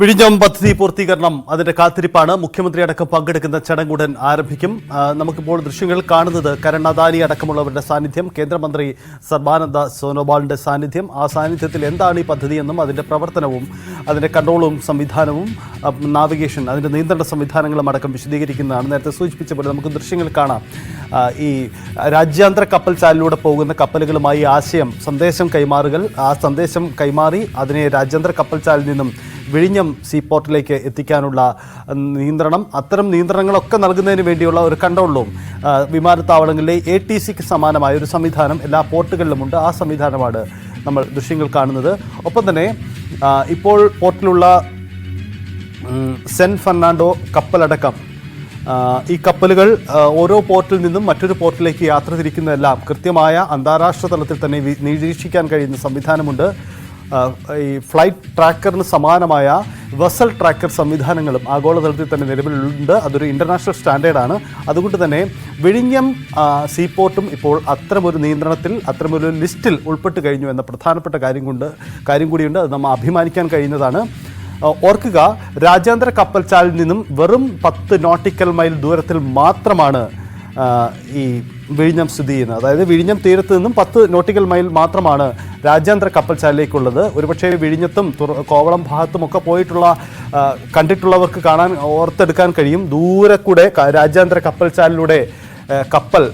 വിഴിഞ്ഞം പദ്ധതി പൂർത്തീകരണം അതിന്റെ കാത്തിരിപ്പാണ്. മുഖ്യമന്ത്രി അടക്കം പങ്കെടുക്കുന്ന ചടങ്ങുടൻ ആരംഭിക്കും. നമുക്കിപ്പോൾ ദൃശ്യങ്ങൾ കാണുന്നത് കരൺ അദാനി അടക്കമുള്ളവരുടെ സാന്നിധ്യം കേന്ദ്രമന്ത്രി സർബാനന്ദ സോനോവാളിന്റെ സാന്നിധ്യം. ആ സാന്നിധ്യത്തിൽ എന്താണ് ഈ പദ്ധതി എന്നും അതിന്റെ പ്രവർത്തനവും അതിന്റെ കൺട്രോളും സംവിധാനവും നാവിഗേഷൻ അതിന്റെ നിയന്ത്രണ സംവിധാനങ്ങളും അടക്കം വിശദീകരിക്കുന്നതാണ്. നേരത്തെ സൂചിപ്പിച്ച പോലെ നമുക്ക് ദൃശ്യങ്ങൾ കാണാം. ഈ രാജ്യാന്തര കപ്പൽ ചാലിലൂടെ പോകുന്ന കപ്പലുകളുമായി ആശയം സന്ദേശം കൈമാറുകൾ ആ സന്ദേശം കൈമാറി അതിനെ രാജ്യാന്തര കപ്പൽ ചാലിൽ നിന്നും വിഴിഞ്ഞം സീ പോർട്ടിലേക്ക് എത്തിക്കാനുള്ള നിയന്ത്രണം. അത്തരം നിയന്ത്രണങ്ങളൊക്കെ നൽകുന്നതിന് വേണ്ടിയുള്ള ഒരു കൺട്രോളും ആ, വിമാനത്താവളങ്ങളിലെ എ ടി സിക്ക് സമാനമായ ഒരു സംവിധാനം എല്ലാ പോർട്ടുകളിലുമുണ്ട്. ആ സംവിധാനമാണ് നമ്മൾ ദൃശ്യങ്ങൾ കാണുന്നത്. ഒപ്പം തന്നെ ഇപ്പോൾ പോർട്ടിലുള്ള സെൻ ഫെർണാണ്ടോ കപ്പലടക്കം ഈ കപ്പലുകൾ ഓരോ പോർട്ടിൽ നിന്നും മറ്റൊരു പോർട്ടിലേക്ക് യാത്ര തിരിക്കുന്നതെല്ലാം കൃത്യമായ അന്താരാഷ്ട്ര തലത്തിൽ തന്നെ നിരീക്ഷിക്കാൻ കഴിയുന്ന സംവിധാനമുണ്ട്. ഈ ഫ്ലൈറ്റ് ട്രാക്കറിന് സമാനമായ വെസൽ ട്രാക്കർ സംവിധാനങ്ങളും ആഗോളതലത്തിൽ തന്നെ നിലവിലുണ്ട്. അതൊരു ഇന്റർനാഷണൽ സ്റ്റാൻഡേർഡാണ്. അതുകൊണ്ട് തന്നെ വിഴിഞ്ഞം സീപോർട്ടും ഇപ്പോൾ അത്തരമൊരു നിയന്ത്രണത്തിൽ അത്തരമൊരു ലിസ്റ്റിൽ ഉൾപ്പെട്ട് കഴിഞ്ഞു എന്ന പ്രധാനപ്പെട്ട കാര്യം കൊണ്ട് കാര്യം കൂടിയുണ്ട്. അത് നമ്മൾ അഭിമാനിക്കാൻ കഴിയുന്നതാണ്. ഓർക്കുക രാജ്യാന്തര കപ്പൽ ചാലിൽ നിന്നും വെറും പത്ത് നോട്ടിക്കൽ മൈൽ ദൂരത്തിൽ മാത്രമാണ് ഈ വിഴിഞ്ഞം സ്ഥിതി ചെയ്യുന്നത്. അതായത് വിഴിഞ്ഞം തീരത്ത് നിന്നും പത്ത് നോട്ടിക്കൽ മൈൽ മാത്രമാണ് രാജ്യാന്തര കപ്പൽ ഒരുപക്ഷെ വിഴിഞ്ഞത്തും കോവളം ഭാഗത്തും ഒക്കെ പോയിട്ടുള്ള കണ്ടിട്ടുള്ളവർക്ക് കാണാൻ ഓർത്തെടുക്കാൻ കഴിയും. ദൂരെ കൂടെ രാജ്യാന്തര കപ്പൽ ചാലിലൂടെ കപ്പൽ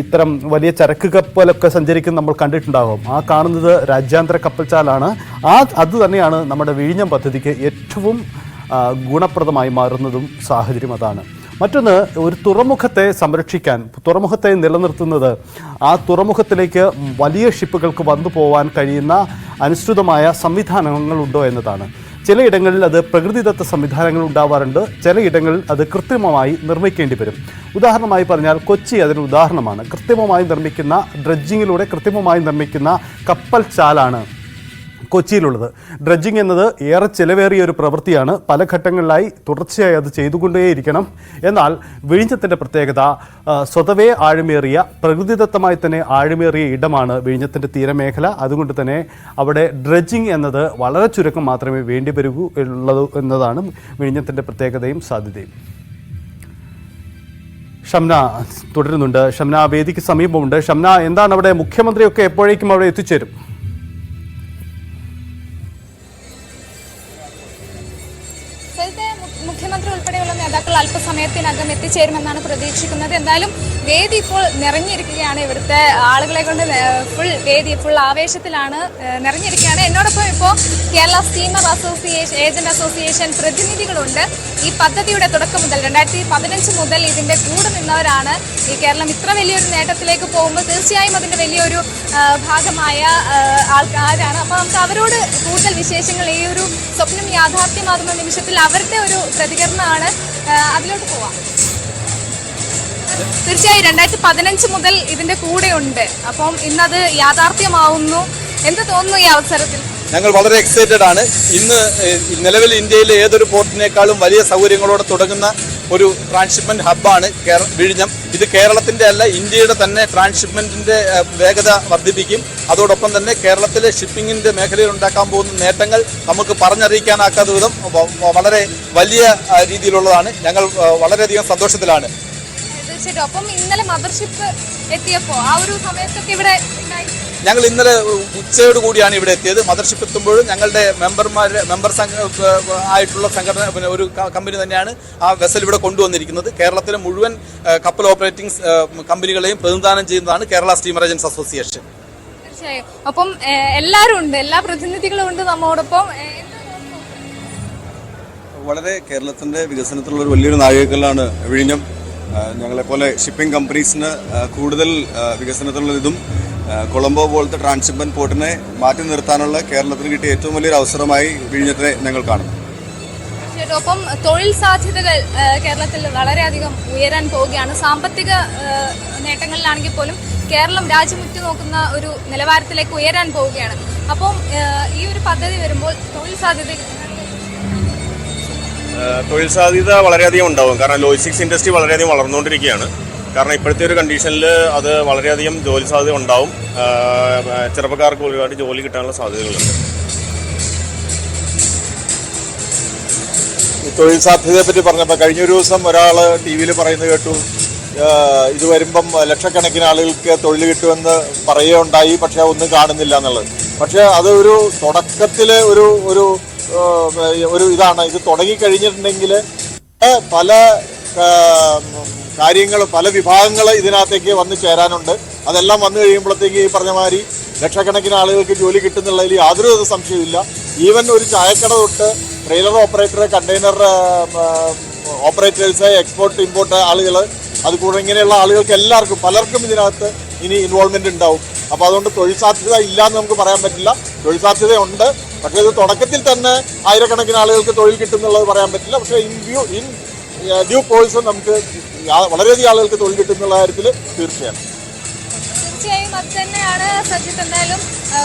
ഇത്തരം വലിയ ചരക്ക് കപ്പലൊക്കെ സഞ്ചരിക്കുന്ന നമ്മൾ കണ്ടിട്ടുണ്ടാകും. ആ കാണുന്നത് രാജ്യാന്തര കപ്പൽ ചാലാണ്. ആ അത് തന്നെയാണ് നമ്മുടെ വിഴിഞ്ഞം പദ്ധതിക്ക് ഏറ്റവും ഗുണപ്രദമായി മാറുന്നതും സാഹചര്യം അതാണ്. മറ്റൊന്ന് ഒരു തുറമുഖത്തെ സംരക്ഷിക്കാൻ തുറമുഖത്തെ നിലനിർത്തുന്നത്. ആ തുറമുഖത്തിലേക്ക് വലിയ ഷിപ്പുകൾക്ക് വന്നു പോകാൻ കഴിയുന്ന അനുസൃതമായ സംവിധാനങ്ങളുണ്ടോ എന്നതാണ്. ചിലയിടങ്ങളിൽ അത് പ്രകൃതിദത്ത സംവിധാനങ്ങൾ ഉണ്ടാവാറുണ്ട് ചിലയിടങ്ങളിൽ അത് കൃത്രിമമായി നിർമ്മിക്കേണ്ടി വരും. ഉദാഹരണമായി പറഞ്ഞാൽ കൊച്ചി അതിന് ഉദാഹരണമാണ്. കൃത്രിമമായി നിർമ്മിക്കുന്ന ഡ്രഡ്ജിങ്ങിലൂടെ കൃത്രിമമായി നിർമ്മിക്കുന്ന കപ്പൽ ചാലാണ്. കൊച്ചിയിലുള്ളത്. ഡ്രഡ്ജിങ് എന്നത് ഏറെ ചിലവേറിയ ഒരു പ്രവൃത്തിയാണ്. പല ഘട്ടങ്ങളിലായി തുടർച്ചയായി അത് ചെയ്തുകൊണ്ടേയിരിക്കണം. എന്നാൽ വിഴിഞ്ഞത്തിന്റെ പ്രത്യേകത സ്വതവേ ആഴമേറിയ പ്രകൃതിദത്തമായി തന്നെ ആഴമേറിയ ഇടമാണ് വിഴിഞ്ഞത്തിന്റെ തീരമേഖല. അതുകൊണ്ട് തന്നെ അവിടെ ഡ്രഡ്ജിങ് എന്നത് വളരെ ചുരുക്കം മാത്രമേ വേണ്ടി വരൂ ഉള്ളത് എന്നതാണ് വിഴിഞ്ഞത്തിന്റെ പ്രത്യേകതയും സാധ്യതയും. ഷംന തുടരുന്നുണ്ട്. ഷംന വേദിക്ക് സമീപമുണ്ട്. ഷംന എന്താണ് അവിടെ മുഖ്യമന്ത്രിയൊക്കെ എപ്പോഴേക്കും അവിടെ എത്തിച്ചേരും? 神仙 മുഖ്യമന്ത്രി ഉൾപ്പെടെയുള്ള നേതാക്കൾ അല്പസമയത്തിനകം എത്തിച്ചേരുമെന്നാണ് പ്രതീക്ഷിക്കുന്നത്. എന്തായാലും വേദി ഇപ്പോൾ നിറഞ്ഞിരിക്കുകയാണ്. ഇവിടുത്തെ ആളുകളെ കൊണ്ട് ഫുൾ വേദി ഫുൾ ആവേശത്തിലാണ് നിറഞ്ഞിരിക്കുകയാണ്. എന്നോടൊപ്പം ഇപ്പോൾ Kerala steamer association agent association പ്രതിനിധികളുണ്ട്. ഈ പദ്ധതിയുടെ തുടക്കം മുതൽ രണ്ടായിരത്തി പതിനഞ്ച് മുതൽ ഇതിന്റെ കൂടെ നിന്നവരാണ് ഈ കേരളം ഇത്ര വലിയൊരു നേട്ടത്തിലേക്ക് പോകുമ്പോൾ തീർച്ചയായും അതിന്റെ വലിയൊരു ഭാഗമായ ആൾക്കാരാണ്. അപ്പോൾ നമുക്ക് അവരോട് കൂടുതൽ വിശേഷങ്ങൾ ഈ ഒരു സ്വപ്നം യാഥാർത്ഥ്യമാകുന്ന നിമിഷത്തിൽ അവരുടെ ഒരു പ്രതികരണമാണ്. അതിലോട്ട് പോവാം. തീർച്ചയായും രണ്ടായിരത്തി പതിനഞ്ച് മുതൽ ഇതിന്റെ കൂടെ ഉണ്ട് അപ്പം ഇന്നത് യാഥാർത്ഥ്യമാവുന്നു. എന്ത് തോന്നുന്നു ഈ അവസരത്തിൽ? ഞങ്ങൾ വളരെ എക്സൈറ്റഡ് ആണ്. ഇന്ന് നിലവിൽ ഇന്ത്യയിലെ ഏതൊരു പോർട്ടിനേക്കാളും വലിയ സൗകര്യങ്ങളോടെ തുടങ്ങുന്ന ഒരു ട്രാൻസ്ഷിപ്മെന്റ് ഹബ്ബാണ് വിഴിഞ്ഞം. ഇത് കേരളത്തിന്റെ അല്ല ഇന്ത്യയുടെ തന്നെ ട്രാൻസ്ഷിപ്മെന്റിന്റെ വേഗത വർദ്ധിപ്പിക്കും. അതോടൊപ്പം തന്നെ കേരളത്തിലെ ഷിപ്പിംഗിന്റെ മേഖലയിൽ ഉണ്ടാക്കാൻ പോകുന്ന നേട്ടങ്ങൾ നമുക്ക് പറഞ്ഞറിയിക്കാനാക്കാത്ത വിധം വളരെ വലിയ രീതിയിലുള്ളതാണ്. ഞങ്ങൾ വളരെയധികം സന്തോഷത്തിലാണ്. തീർച്ചയായിട്ടും അപ്പം ഇന്നലെ മദർഷിപ്പ് എത്തിയപ്പോൾ ആ ഒരു സമയത്തൊക്കെ ഇവിടെ ഞങ്ങൾ ഇന്നലെ ഉച്ചയോട് കൂടിയാണ് ഇവിടെ എത്തിയത്. മദർഷിപ്പ് എത്തുമ്പോഴും ഞങ്ങളുടെ മെമ്പർമാർ മെമ്പർ സംഘ ആയിട്ടുള്ള സംഘടന പിന്നെ ഒരു കമ്പനി തന്നെയാണ് ആ വെസൽ ഇവിടെ കൊണ്ടുവന്നിരിക്കുന്നത്. കേരളത്തിലെ മുഴുവൻ കപ്പൽ ഓപ്പറേറ്റിംഗ് കമ്പനികളെയും പ്രതിനിധാനം ചെയ്യുന്നതാണ് കേരള സ്റ്റീമർ ഏജൻസ് അസോസിയേഷൻ തീർച്ചയായും. അപ്പം എല്ലാവരും ഉണ്ട്. എല്ലാ പ്രതിനിധികളും ഉണ്ട് നമ്മോടൊപ്പം. വളരെ കേരളത്തിന്റെ വികസനത്തിലുള്ള ഒരു വലിയൊരു നാഴികക്കല്ലാണ് വിഴിഞ്ഞം. ഞങ്ങളെപ്പോലെ ഷിപ്പിംഗ് കമ്പനീസിന് കൂടുതൽ വികസനത്തിനുള്ള ഇതും കൊളംബോ പോലത്തെ ട്രാൻസ്ഷിപ്മെന്റ് പോർട്ടിനെ മാറ്റി നിർത്താനുള്ള കേരളത്തിന് കിട്ടിയ ഏറ്റവും വലിയൊരു അവസരമായി വിഴിഞ്ഞത്തിനെ ഞങ്ങൾ കാണുന്നു ഒപ്പം തൊഴിൽ സാധ്യതകൾ കേരളത്തിൽ വളരെയധികം ഉയരാൻ പോവുകയാണ്. സാമ്പത്തിക നേട്ടങ്ങളിലാണെങ്കിൽ പോലും കേരളം രാജ്യം ഉറ്റുനോക്കുന്ന ഒരു നിലവാരത്തിലേക്ക് ഉയരാൻ പോവുകയാണ്. അപ്പം ഈ ഒരു പദ്ധതി വരുമ്പോൾ തൊഴിൽ സാധ്യത തൊഴിൽ സാധ്യത വളരെയധികം ഉണ്ടാവും. കാരണം ലോജിസ്റ്റിക്സ് ഇൻഡസ്ട്രി വളരെയധികം വളർന്നുകൊണ്ടിരിക്കുകയാണ്. കാരണം ഇപ്പോഴത്തെ ഒരു കണ്ടീഷനിൽ അത് വളരെയധികം ജോലി സാധ്യത ഉണ്ടാവും. ചെറുപ്പക്കാർക്ക് ഒരുപാട് ജോലി കിട്ടാനുള്ള സാധ്യതകളുണ്ട്. തൊഴിൽ സാധ്യതയെ പറ്റി പറഞ്ഞപ്പോൾ കഴിഞ്ഞ ഒരു ദിവസം ഒരാൾ ടി വിയിൽ പറയുന്നത് കേട്ടു. ഇത് വരുമ്പം ലക്ഷക്കണക്കിന് ആളുകൾക്ക് തൊഴിൽ കിട്ടുമെന്ന് പറയുകയുണ്ടായി പക്ഷേ ഒന്നും കാണുന്നില്ല എന്നുള്ളത്. പക്ഷേ അതൊരു തുടക്കത്തിലെ ഒരു ഒരു ഒരു ഇതാണ്. ഇത് തുടങ്ങിക്കഴിഞ്ഞിട്ടുണ്ടെങ്കിൽ പല കാര്യങ്ങൾ പല വിഭാഗങ്ങൾ ഇതിനകത്തേക്ക് വന്ന് ചേരാനുണ്ട്. അതെല്ലാം വന്നു കഴിയുമ്പോഴത്തേക്ക് ഈ പറഞ്ഞ മാതിരി ലക്ഷക്കണക്കിന് ആളുകൾക്ക് ജോലി കിട്ടുന്നുള്ളതിൽ യാതൊരു സംശയമില്ല ഈവൻ ഒരു ചായക്കട തൊട്ട് trailer operator container operators export import ആളുകൾ അത് കൂടെ ഇങ്ങനെയുള്ള ആളുകൾക്ക് എല്ലാവർക്കും പലർക്കും ഇതിനകത്ത് ഇനി ഇൻവോൾവ്മെന്റ് ഉണ്ടാവും. അപ്പോൾ അതുകൊണ്ട് തൊഴിൽ സാധ്യത ഇല്ല എന്ന് നമുക്ക് പറയാൻ പറ്റില്ല. തൊഴിൽ സാധ്യത ഉണ്ട്. പക്ഷേ ഇത് തുടക്കത്തിൽ തന്നെ ആയിരക്കണക്കിന് ആളുകൾക്ക് തൊഴിൽ കിട്ടുന്നുള്ളത് പറയാൻ പറ്റില്ല. പക്ഷേ in view in due course നമുക്ക് വളരെയധികം ആളുകൾക്ക് തൊഴിൽ കിട്ടുന്നുള്ള കാര്യത്തിൽ തീർച്ചയാണ് തീർച്ചയായും അത് തന്നെയാണ് സജിത്ത്. എന്തായാലും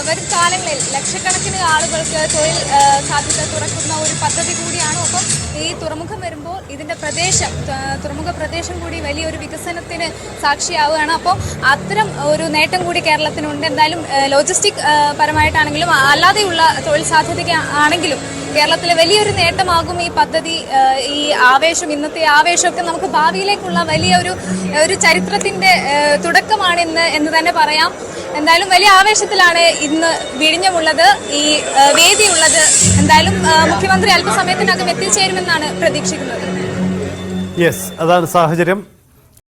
വരും കാലങ്ങളിൽ ലക്ഷക്കണക്കിന് ആളുകൾക്ക് തൊഴിൽ സാധ്യത തുറക്കുന്ന ഒരു പദ്ധതി കൂടിയാണ്. ഒപ്പം ഈ തുറമുഖം വരുമ്പോൾ ഇതിന്റെ പ്രദേശം തുറമുഖ പ്രദേശം കൂടി വലിയൊരു വികസനത്തിന് സാക്ഷിയാവുകയാണ്. അപ്പോൾ അത്തരം ഒരു നേട്ടം കൂടി കേരളത്തിനുണ്ട്. എന്തായാലും ലോജിസ്റ്റിക് പരമായിട്ടാണെങ്കിലും അല്ലാതെയുള്ള തൊഴിൽ സാധ്യത ആണെങ്കിലും കേരളത്തിലെ വലിയൊരു നേട്ടമാകും ഈ പദ്ധതി ഈ ആവേശം ഇന്നത്തെ ആവേശമൊക്കെ നമുക്ക് ഭാവിയിലേക്കുള്ള വലിയൊരു ഒരു ചരിത്രത്തിന്റെ തുടക്കമാണ് ഇന്ന് എന്ന് തന്നെ പറയാം. എന്തായാലും വലിയ ആവേശത്തിലാണ് ഇന്ന് വിഴിഞ്ഞമുള്ളത് ഈ വേദി വേദിയുള്ളത്. എന്തായാലും മുഖ്യമന്ത്രി അല്പസമയത്തിനകം എത്തിച്ചേരുമെന്നാണ് പ്രതീക്ഷിക്കുന്നത്. യെസ് അതാണ് സാഹചര്യം.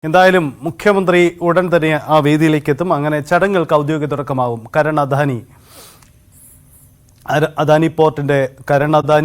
എന്തായാലും മുഖ്യമന്ത്രി ഉടൻ തന്നെ ആ വേദിയിലേക്ക് എത്തും. അങ്ങനെ ചടങ്ങുകൾക്ക് ഔദ്യോഗിക തുടക്കമാവും. കരൺ അദാനി അദാനി പോർട്ടിന്റെ കരൺ അദാനി